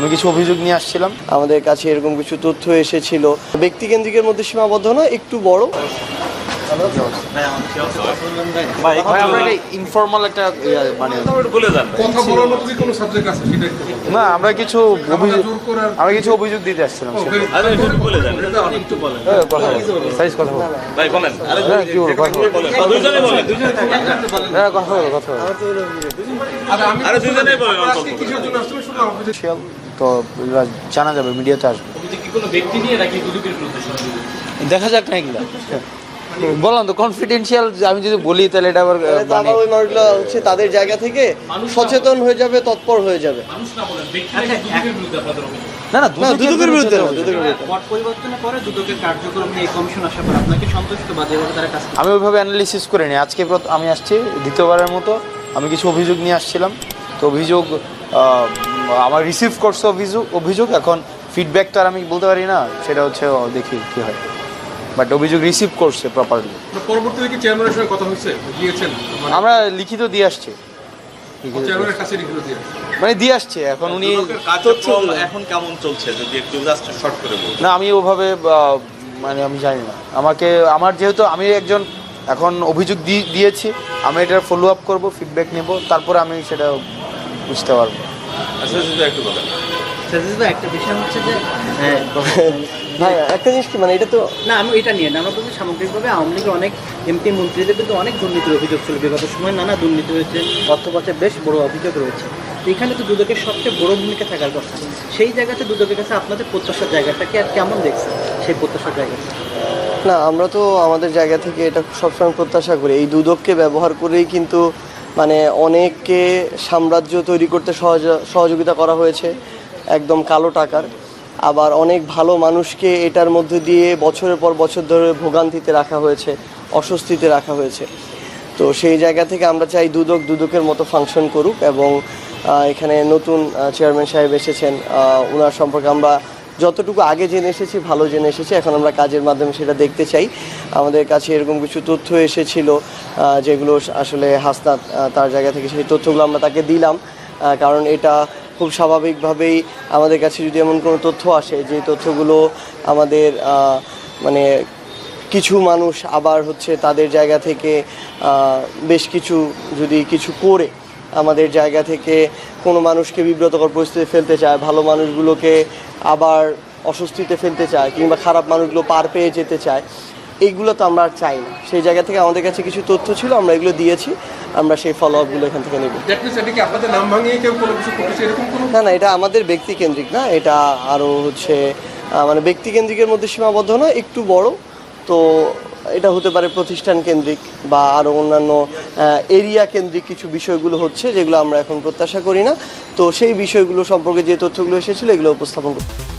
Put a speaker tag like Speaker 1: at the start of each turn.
Speaker 1: আমি কিছু অভিযোগ নিয়ে আসছিলাম।
Speaker 2: আমাদের কাছে এরকম কিছু তথ্য এসেছিল। ব্যক্তিকেন্দ্রিকের মধ্যে সীমাবদ্ধ না একটু বড়।
Speaker 1: ভাই ইনফর্মাল একটা মানে। না আমরা কিছু অভিযোগ আমরা কিছু অভিযোগ দিতে আসছিলাম কথা সাইজ কথা বলো।
Speaker 3: ভাই বলেন।
Speaker 1: কি বলব, কথা বলো।
Speaker 3: দুজনে বলেন।
Speaker 1: কথা বলো, তো জানা যাবে মিডিয়াতে আসবে। দেখা যাক না। এগুলা বললাম তো কনফিডেন্সিয়াল আমি যদি বলি তাহলে এটা আবার মানে
Speaker 2: ওই মানুষগুলো হচ্ছে তাদের জায়গা থেকে সচেতন হয়ে যাবে তৎপর হয়ে যাবে।
Speaker 1: না না
Speaker 2: না দুদকের বিরুদ্ধে না দুদকের বিরুদ্ধে। না।
Speaker 4: পরিবর্তনের পরে দুদকের কার্যক্রম নিয়ে কমিশন আসার পর আপনাকে সন্তুষ্ট বা যেভাবে তারা
Speaker 1: আমি ওইভাবে অ্যানালিসিস করে করিনি। আজকে আমি আসছি দ্বিতীয়বারের মতো। আমি কিছু অভিযোগ নিয়ে আসছিলাম। তো অভিযোগ আহ, আমার রিসিভ করছে অভিযোগ অভিযোগ এখন ফিডব্যাকটা আর আমি বলতে পারি না সেটা হচ্ছে দেখি কি হয়। বাট অভিযোগ রিসিভ করছে প্রপারলি
Speaker 5: পরবর্তীতে কি চেয়ারম্যানের সঙ্গে কথা হয়েছে? গিয়েছেন? মানে
Speaker 1: আমরা লিখিত দিয়ে আসছি। মানে দিয়ে আসছে এখন উনি
Speaker 3: এখন কেমন চলছে? যদি একটু জাস্ট শর্ট করে বলুন
Speaker 1: না আমি ওভাবে মানে আমি জানি না। আমাকে আমার যেহেতু আমি একজন এখন অভিযোগ দিয়েছি আমি এটার ফলো আপ করব ফিডব্যাক নেব তারপরে আমি সেটা বুঝতে পারব।
Speaker 3: একটু বলেন।
Speaker 4: সাজেস ভাই একটা বিষয় হচ্ছে যে হ্যাঁ
Speaker 2: ভাই একটা জিনিস কি মানে এটা তো
Speaker 4: না আমি এটা নিয়ে না আমরা বলছি সামগ্রিকভাবে আওয়ামী লীগের অনেক এমপি মন্ত্রীদের কিন্তু অনেক দুর্নীতির অভিযোগ ছিল বিগত সময় নানা দুর্নীতি হয়েছে অর্থ পাচার বেশ বড় অভিযোগ রয়েছে। এখানে তো দুদকের সবচেয়ে বড় ভূমিকা থাকার কথা। সেই জায়গাতে দুদকের কাছে আপনাদের প্রত্যাশার জায়গাটাকে আর কেমন দেখছেন সেই প্রত্যাশার জায়গাটা?
Speaker 2: না আমরা তো আমাদের জায়গা থেকে এটা সবসময় প্রত্যাশা করি। এই দুদককে ব্যবহার করেই কিন্তু মানে অনেককে সাম্রাজ্য তৈরি করতে সহযোগিতা করা হয়েছে, একদম কালো টাকার। আবার অনেক ভালো মানুষকে এটার মধ্যে দিয়ে বছরের পর বছর ধরে ভোগান্তিতে রাখা হয়েছে, অস্বস্তিতে রাখা হয়েছে। তো সেই জায়গা থেকে আমরা চাই দুদক দুদকের মতো ফাংশন করুক এবং এখানে নতুন চেয়ারম্যান সাহেব এসেছেন ওনার সম্পর্কে আমরা যতটুকু আগে জেনে এসেছি, ভালো জেনে এসেছি। এখন আমরা কাজের মাধ্যমে সেটা দেখতে চাই। আমাদের কাছে এরকম কিছু তথ্য এসেছিল যেগুলো আসলে হাসনাত তার জায়গা থেকে সেই তথ্যগুলো আমরা তাকে দিলাম কারণ এটা খুব স্বাভাবিকভাবেই আমাদের কাছে যদি এমন কোনো তথ্য আসে, যে তথ্যগুলো আমাদের মানে কিছু মানুষ আবার হচ্ছে তাদের জায়গা থেকে বেশ কিছু যদি কিছু করে আমাদের জায়গা থেকে কোনো মানুষকে বিব্রতকর পরিস্থিতি ফেলতে চায় ভালো মানুষগুলোকে আবার অস্বস্তিতে ফেলতে চায় কিংবা খারাপ মানুষগুলো পার পেয়ে যেতে চায় এইগুলো তো আমরা আর চাই না। সেই জায়গা থেকে আমাদের কাছে কিছু তথ্য ছিল আমরা এগুলো দিয়েছি আমরা সেই ফলো আপগুলো এখান থেকে নেব। না না এটা আমাদের ব্যক্তিকেন্দ্রিক না এটা আরও হচ্ছে মানে ব্যক্তিকেন্দ্রিকের মধ্যে সীমাবদ্ধ না একটু বড়। তো এটা হতে পারে প্রতিষ্ঠান কেন্দ্রিক বা আরও অন্যান্য এরিয়া কেন্দ্রিক কিছু বিষয়গুলো হচ্ছে যেগুলো আমরা এখন প্রত্যাশা করি না। তো সেই বিষয়গুলো সম্পর্কে যে তথ্যগুলো এসেছিল এগুলো উপস্থাপন করতে